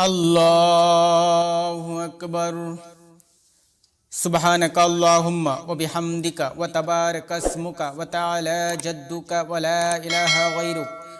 الله أكبر سبحانك اللهم وبحمدك وتبارك اسمك وتعالى جدك ولا إله غيرك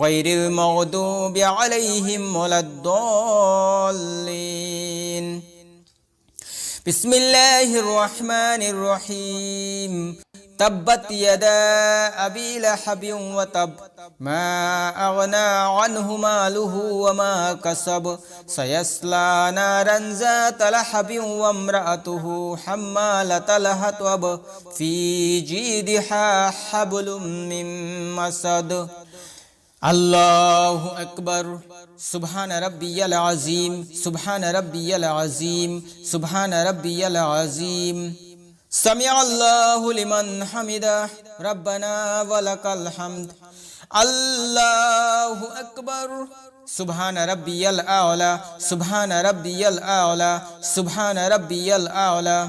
غير المغضوب عليهم ولا الضالين. بسم الله الرحمن الرحيم. تبت يدا أبي لحب وتب. ما أغنى عنه ماله وما كسب. سيصلى نارا ذات لحب وامرأته حمالة الحطب في جيدها حبل من مسد. الله أكبر سبحان ربي العظيم سبحان ربي العظيم سبحان ربي العظيم سمع الله لمن حمده ربنا ولك الحمد الله أكبر سبحان ربي الأعلى سبحان ربي الأعلى سبحان ربي الأعلى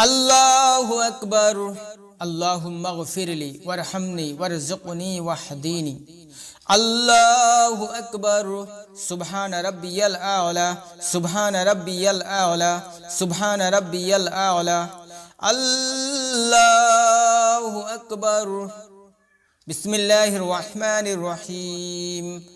الله أكبر اللهم اغفر لي وارحمني وارزقني واهديني. الله أكبر. سبحان ربي الأعلى. سبحان ربي الأعلى. سبحان ربي الأعلى. الله أكبر. بسم الله الرحمن الرحيم.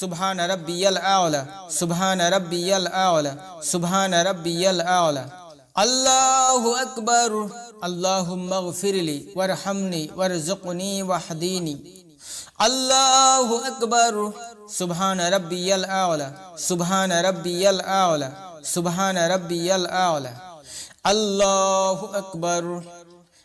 سبحان ربي الأعلى سبحان ربي الأعلى سبحان ربي الأعلى. الله أكبر. اللهم اغفر لي وارحمني وارزقني واهديني الله أكبر. سبحان ربي الأعلى سبحان ربي الأعلى سبحان ربي الأعلى. الله أكبر.